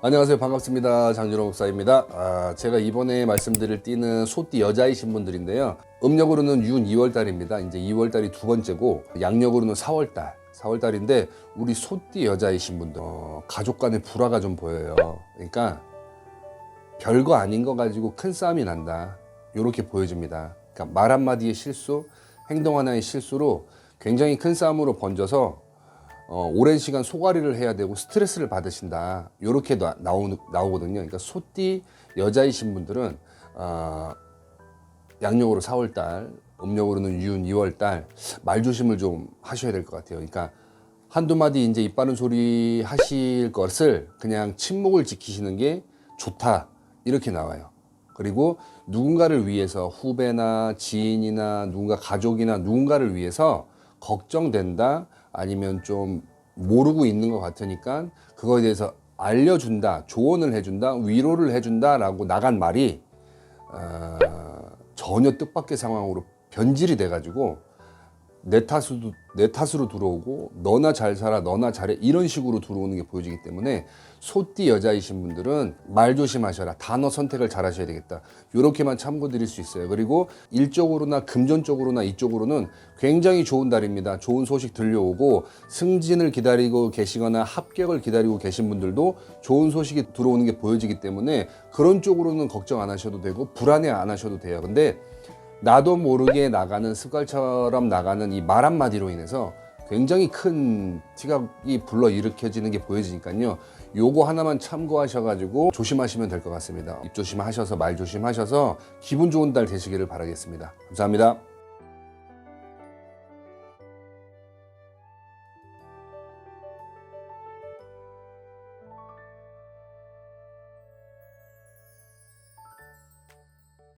안녕하세요. 반갑습니다. 장준호 목사입니다. 아, 제가 이번에 말씀드릴 띠는 소띠 여자이신 분들인데요. 음력으로는 윤 2월달입니다. 이제 2월달이 두 번째고 양력으로는 4월달. 4월달인데 우리 소띠 여자이신 분들 어, 가족 간의 불화가 좀 보여요. 그러니까 별거 아닌 거 가지고 큰 싸움이 난다. 이렇게 보여집니다. 그러니까 말 한마디의 실수, 행동 하나의 실수로 굉장히 큰 싸움으로 번져서 어, 오랜 시간 소가리를 해야 되고 스트레스를 받으신다. 이렇게 나, 나오, 나오거든요. 그러니까 소띠 여자이신 분들은 어, 양력으로 4월달, 음력으로는 윤 2월달 말 조심을 좀 하셔야 될 것 같아요. 그러니까 한두 마디 이제 입 바른 소리 하실 것을 그냥 침묵을 지키시는 게 좋다. 이렇게 나와요. 그리고 누군가를 위해서 후배나 지인이나 누군가 가족이나 누군가를 위해서 걱정된다 아니면 좀 모르고 있는 것 같으니까 그거에 대해서 알려준다 조언을 해준다 위로를 해준다라고 나간 말이 어, 전혀 뜻밖의 상황으로 변질이 돼가지고 내 탓으로 내 탓으로 들어오고 너나 잘 살아 너나 잘해 이런 식으로 들어오는 게 보여지기 때문에 소띠 여자이신 분들은 말 조심하셔라. 단어 선택을 잘 하셔야 되겠다. 이렇게만 참고 드릴 수 있어요. 그리고 일적으로나 금전적으로나 이쪽으로는 굉장히 좋은 달입니다. 좋은 소식 들려오고 승진을 기다리고 계시거나 합격을 기다리고 계신 분들도 좋은 소식이 들어오는 게 보여지기 때문에 그런 쪽으로는 걱정 안 하셔도 되고 불안해 안 하셔도 돼요. 근데 나도 모르게 나가는 습관처럼 나가는 이 말 한마디로 인해서 굉장히 큰 티각이 불러 일으켜지는 게 보여지니까요. 요거 하나만 참고하셔가지고 조심하시면 될 것 같습니다. 입 조심하셔서 말 조심하셔서 기분 좋은 달 되시기를 바라겠습니다. 감사합니다.